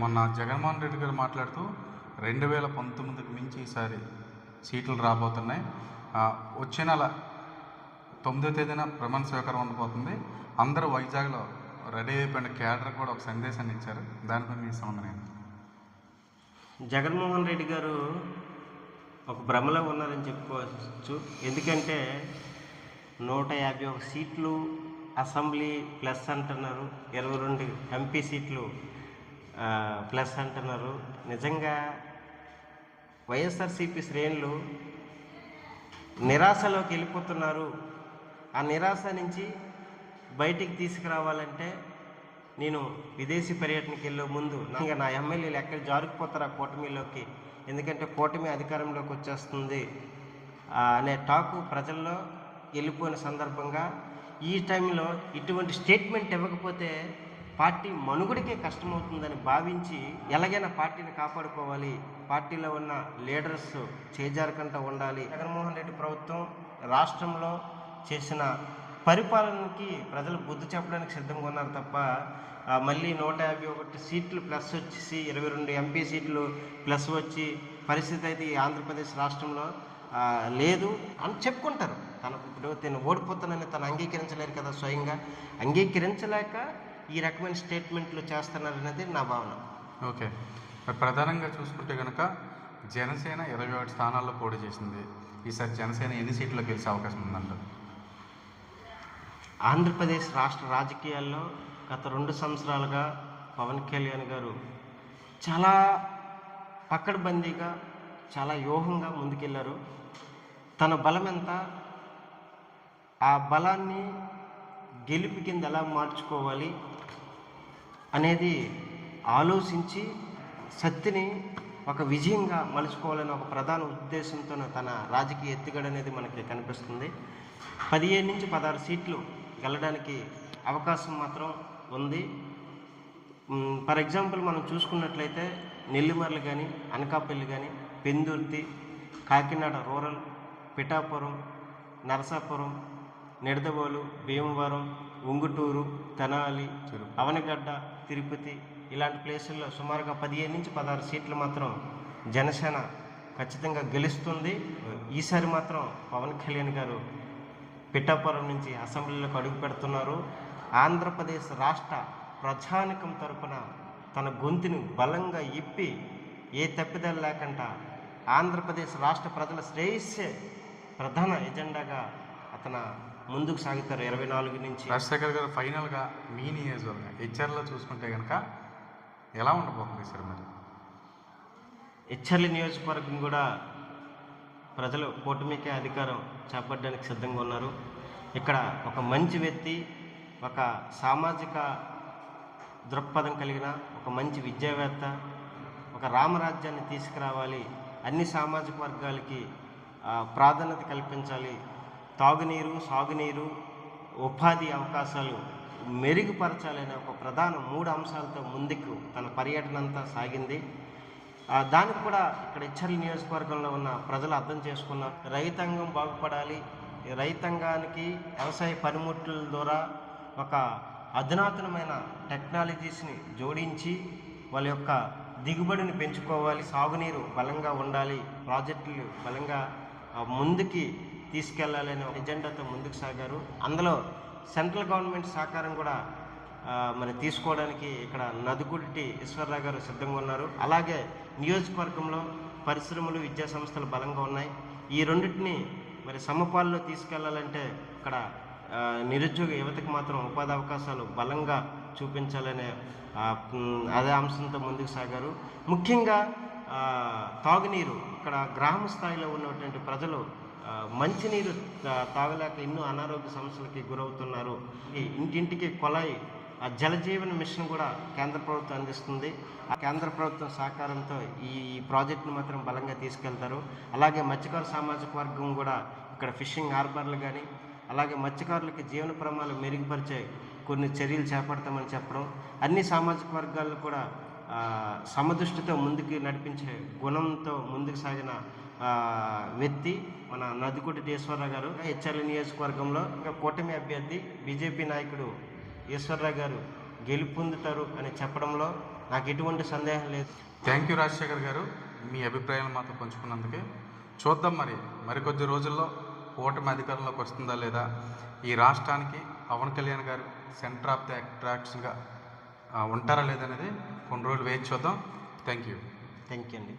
మొన్న జగన్మోహన్ రెడ్డి గారు మాట్లాడుతూ రెండు వేల పంతొమ్మిదికి మించి ఈసారి సీట్లు రాబోతున్నాయి. వచ్చే నెల తొమ్మిదో తేదీన ప్రమాణ స్వీకారం ఉండబోతుంది. అందరూ వైజాగ్లో రెడీ అయిపోయిన క్యాడర్ కూడా ఒక సందేశాన్ని ఇచ్చారు. దానిపై మీ సంబంధం జగన్మోహన్ రెడ్డి గారు ఒక భ్రమలో ఉన్నారని చెప్పుకోవచ్చు. ఎందుకంటే నూట యాభై ఒక సీట్లు అసెంబ్లీ ప్లస్ అంటున్నారు. ఇరవై రెండు ఎంపీ సీట్లు ప్లస్ అంటున్నారు. నిజంగా వైఎస్ఆర్సీపీ శ్రేణులు నిరాశలోకి వెళ్ళిపోతున్నారు. ఆ నిరాశ నుంచి బయటికి తీసుకురావాలంటే నేను విదేశీ పర్యటనకి వెళ్ళే ముందు ఇంకా నా ఎమ్మెల్యేలు ఎక్కడ జారుకుపోతారు ఆ కూటమిలోకి. ఎందుకంటే కూటమి అధికారంలోకి వచ్చేస్తుంది అనే టాకు ప్రజల్లో వెళ్ళిపోయిన సందర్భంగా ఈ టైంలో ఇటువంటి స్టేట్మెంట్ ఇవ్వకపోతే పార్టీ మనుగడికే కష్టమవుతుందని భావించి ఎలాగైనా పార్టీని కాపాడుకోవాలి. పార్టీలో ఉన్న లీడర్స్ చేజారకుండా ఉండాలి. జగన్మోహన్ రెడ్డి ప్రభుత్వం రాష్ట్రంలో చేసిన పరిపాలనకి ప్రజలు బుద్ధి చెప్పడానికి సిద్ధంగా ఉన్నారు తప్ప మళ్ళీ నూట యాభై ఒకటి సీట్లు ప్లస్ వచ్చేసి ఇరవై రెండు ఎంపీ సీట్లు ప్లస్ వచ్చి పరిస్థితి అయితే ఈ ఆంధ్రప్రదేశ్ రాష్ట్రంలో లేదు అని చెప్పుకుంటారు. తనకు ఇప్పుడు తను ఓడిపోతానని తను అంగీకరించలేరు కదా స్వయంగా. అంగీకరించలేక ఈ రకమైన స్టేట్మెంట్లు చేస్తున్నారనేది నా భావన. ఓకే. ప్రధానంగా చూసుకుంటే కనుక జనసేన ఇరవై ఒకటి స్థానాల్లో పోటీ చేసింది. ఈసారి జనసేన ఎన్ని సీట్లు గెలిచే అవకాశం ఉందంటారు ఆంధ్రప్రదేశ్ రాష్ట్ర రాజకీయాల్లో గత రెండు సంవత్సరాలుగా పవన్ కళ్యాణ్ గారు చాలా పక్కడబందీగా చాలా వ్యూహంగా ముందుకెళ్ళారు తన బలం ఎంత ఆ బలాన్ని గెలుపు కింద ఎలా మార్చుకోవాలి అనేది ఆలోచించి శక్తిని ఒక విజయంగా మలుచుకోవాలని ఒక ప్రధాన ఉద్దేశంతో తన రాజకీయ ఎత్తుగడ అనేది మనకి కనిపిస్తుంది. పదిహేను నుంచి పదహారు సీట్లు గెలడానికి అవకాశం మాత్రం ఉంది. ఫర్ ఎగ్జాంపుల్ మనం చూసుకున్నట్లయితే నెల్లిమర్లు కానీ అనకాపల్లి కానీ పెందుర్తి కాకినాడ రూరల్ పిఠాపురం నరసాపురం నిడదవోలు భీమవరం ఉంగుటూరు తెనాలి అవనగడ్డ తిరుపతి ఇలాంటి ప్లేసుల్లో సుమారుగా పదిహేను నుంచి పదహారు సీట్లు మాత్రం జనసేన ఖచ్చితంగా గెలుస్తుంది. ఈసారి మాత్రం పవన్ కళ్యాణ్ గారు పిఠాపురం నుంచి అసెంబ్లీలోకి అడుగు పెడుతున్నారు. ఆంధ్రప్రదేశ్ రాష్ట్ర ప్రజానికం తరపున తన గొంతుని బలంగా ఇప్పి ఏ తప్పిదల లేకుండా ఆంధ్రప్రదేశ్ రాష్ట్ర ప్రజల శ్రేయస్సే ప్రధాన ఎజెండాగా అతను ముందుకు సాగుతారు ఇరవై నాలుగు నుంచి. రాజశేఖర్ గారు ఫైనల్గా మీ నియోజకవర్గం హెచ్ఆర్లో చూసుకుంటే కనుక ఎలా ఉండబోతుంది సార్ మరి? హెచ్చర్లి నియోజకవర్గం కూడా ప్రజలు కూటమికే అధికారం చేపట్టడానికి సిద్ధంగా ఉన్నారు. ఇక్కడ ఒక మంచి వ్యక్తి ఒక సామాజిక దృక్పథం కలిగిన ఒక మంచి విద్యావేత్త ఒక రామరాజ్యాన్ని తీసుకురావాలి అన్ని సామాజిక వర్గాలకి ప్రాధాన్యత కల్పించాలి తాగునీరు సాగునీరు ఉపాధి అవకాశాలు మెరుగుపరచాలనే ఒక ప్రధాన మూడు అంశాలతో ముందుకు తన పర్యటన అంతా సాగింది. దానికి కూడా ఇక్కడ ఇచ్చర్ల నియోజకవర్గంలో ఉన్న ప్రజలు అర్థం చేసుకున్న రైతాంగం బాగుపడాలి. రైతాంగానికి వ్యవసాయ పనిముట్ల ద్వారా ఒక అధునాతనమైన టెక్నాలజీస్ని జోడించి వాళ్ళ యొక్క దిగుబడిని పెంచుకోవాలి. సాగునీరు బలంగా ఉండాలి. ప్రాజెక్టులు బలంగా ముందుకి తీసుకెళ్ళాలనే ఒక ఎజెండాతో ముందుకు సాగారు. అందులో సెంట్రల్ గవర్నమెంట్ సహకారం కూడా మరి తీసుకోవడానికి ఇక్కడ నదుగుడ్డి ఈశ్వరరావు గారు సిద్ధంగా ఉన్నారు. అలాగే నియోజకవర్గంలో పరిశ్రమలు విద్యా సంస్థలు బలంగా ఉన్నాయి. ఈ రెండింటిని మరి సమపాల్లో తీసుకెళ్ళాలంటే ఇక్కడ నిరుద్యోగ యువతకు మాత్రం ఉపాధి అవకాశాలు బలంగా చూపించాలనే అదే అంశంతో ముందుకు సాగారు. ముఖ్యంగా తాగునీరు ఇక్కడ గ్రామ స్థాయిలో ఉన్నటువంటి ప్రజలు మంచినీరు తా- తాగలేక ఎన్నో అనారోగ్య సమస్యలకి గురవుతున్నారు. ఈ ఇంటింటికి కొలాయి జలజీవన మిషన్ కూడా కేంద్ర ప్రభుత్వం అందిస్తుంది. ఆ కేంద్ర ప్రభుత్వం సహకారంతో ఈ ప్రాజెక్టును మాత్రం బలంగా తీసుకెళ్తారు. అలాగే మత్స్యకార సామాజిక వర్గం కూడా ఇక్కడ ఫిషింగ్ హార్బర్లు కానీ అలాగే మత్స్యకారులకి జీవన ప్రమాణాలు మెరుగుపరిచే కొన్ని చర్యలు చేపడతామని చెప్పడం. అన్ని సామాజిక వర్గాల్లో కూడా సమదృష్టితో ముందుకు నడిపించే గుణంతో ముందుకు సాగిన వ్యక్తి మన నదుకుటి ఈశ్వరరావు గారు హెచ్ఆర్ఎల్ నియోజకవర్గంలో ఇంకా కూటమి అభ్యర్థి బీజేపీ నాయకుడు ఈశ్వరరావు గారు గెలుపొందుతారు అని చెప్పడంలో నాకు ఎటువంటి సందేహం లేదు. థ్యాంక్ యూ రాజశేఖర్ గారు. మీ అభిప్రాయాలు మాతో పంచుకున్నందుకే. చూద్దాం మరి మరికొద్ది రోజుల్లో కూటమి అధికారంలోకి వస్తుందా లేదా? ఈ రాష్ట్రానికి పవన్ కళ్యాణ్ గారు సెంటర్ ఆఫ్ ది అట్రాక్షన్గా ఉంటారా లేదనేది కొన్ని రోజులు వేచి చూద్దాం. థ్యాంక్ యూ థ్యాంక్ యూ అండి.